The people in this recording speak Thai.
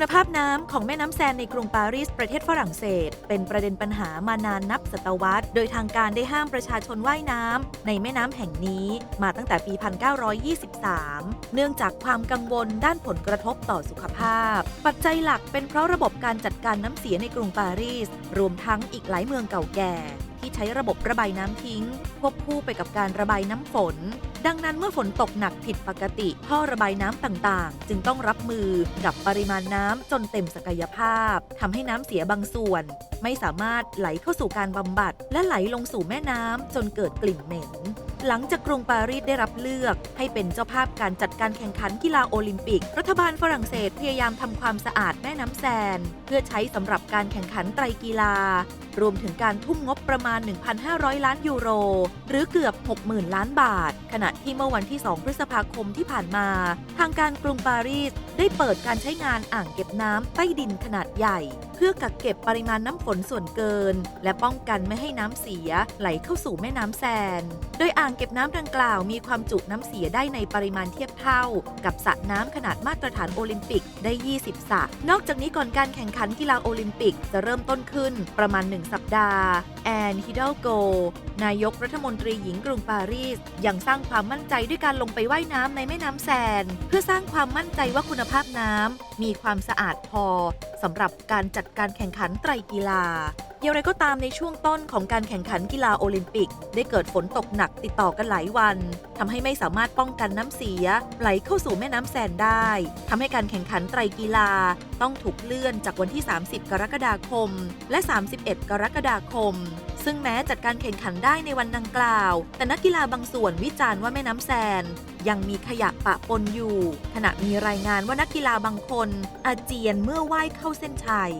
คุณภาพน้ำของแม่น้ำแซนในกรุงปารีสประเทศฝรั่งเศส เป็นประเด็นปัญหามานานนับศตวรรษ โดยทางการได้ห้ามประชาชนว่ายน้ำในแม่น้ำแห่งนี้มาตั้งแต่ปี 1923 เนื่องจากความกังวลด้านผลกระทบต่อสุขภาพ ปัจจัยหลักเป็นเพราะระบบการจัดการน้ำเสียในกรุงปารีส รวมทั้งอีกหลายเมืองเก่าแก่ที่ใช้ระบบระบายน้ำทิ้ง ควบคู่ไปกับการระบายน้ำฝนดังนั้นเมื่อฝนตกหนักผิดปกติ ท่อระบายน้ำต่างๆ จึงต้องรับมือกับปริมาณน้ำจนเต็มศักยภาพทำให้น้ำเสียบางส่วน ไม่สามารถไหลเข้าสู่การบำบัด และไหลลงสู่แม่น้ำจนเกิดกลิ่นเหม็น หลังจากกรุงปารีสได้รับเลือก ให้เป็นเจ้าภาพการจัดการแข่งขันกีฬาโอลิมปิก รัฐบาลฝรั่งเศสพยายามทำความสะอาดแม่น้ำแซน เพื่อใช้สำหรับการแข่งขันไตรกีฬา รวมถึงการทุ่มงบประมาณ 1,500 ล้านยูโร หรือเกือบ 60,000 ล้านบาทขณะที่เมื่อวันที่ 2 พฤษภาคมที่ผ่านมา ทางการกรุงปารีสได้เปิดการใช้งานอ่างเก็บน้ำใต้ดินขนาดใหญ่ เพื่อกักเก็บปริมาณน้ำฝนส่วนเกิน และป้องกันไม่ให้น้ำเสียไหลเข้าสู่แม่น้ำแซน โดยอ่างเก็บน้ำดังกล่าวมีความจุน้ำเสียได้ในปริมาณเทียบเท่า กับสระน้ำขนาดมาตรฐานโอลิมปิกได้ 20 สระ นอกจากนี้ก่อนการแข่งขันกีฬาโอลิมปิกจะเริ่มต้นขึ้นประมาณ 1 สัปดาห์ แอนฮิดาลโก นายกรัฐมนตรีหญิงกรุงปารีส ยังสร้างความมั่นใจด้วยการลงไปไว่ายน้ำในแม่น้ำแซน เพื่อสร้างความมั่นใจว่าคุณภาพน้ำมีความสะอาดพอ สำหรับการจัดการแข่งขันไตรกีฬาอย่างไรก็ตามในช่วงต้นของการแข่งขันกีฬาโอลิมปิก ได้เกิดฝนตกหนักติดต่อกันหลายวันทำให้ไม่สามารถป้องกันน้ำเสีย ไหลเข้าสู่แม่น้ำแซนได้ทำให้การแข่งขันไตรกีฬาต้องถูกเลื่อนจากวันที่ 30 กรกฎาคม และ 31 กรกฎาคม ซึ่งแม้จัดการแข่งขันได้ในวันดังกล่าว แต่นักกีฬาบางส่วนวิจารณ์ว่าแม่น้ำแซน ยังมีขยะปะปนอยู่ ขณะมีรายงานว่านักกีฬาบางคน อาเจียนเมื่อว่ายเข้าเส้นชัย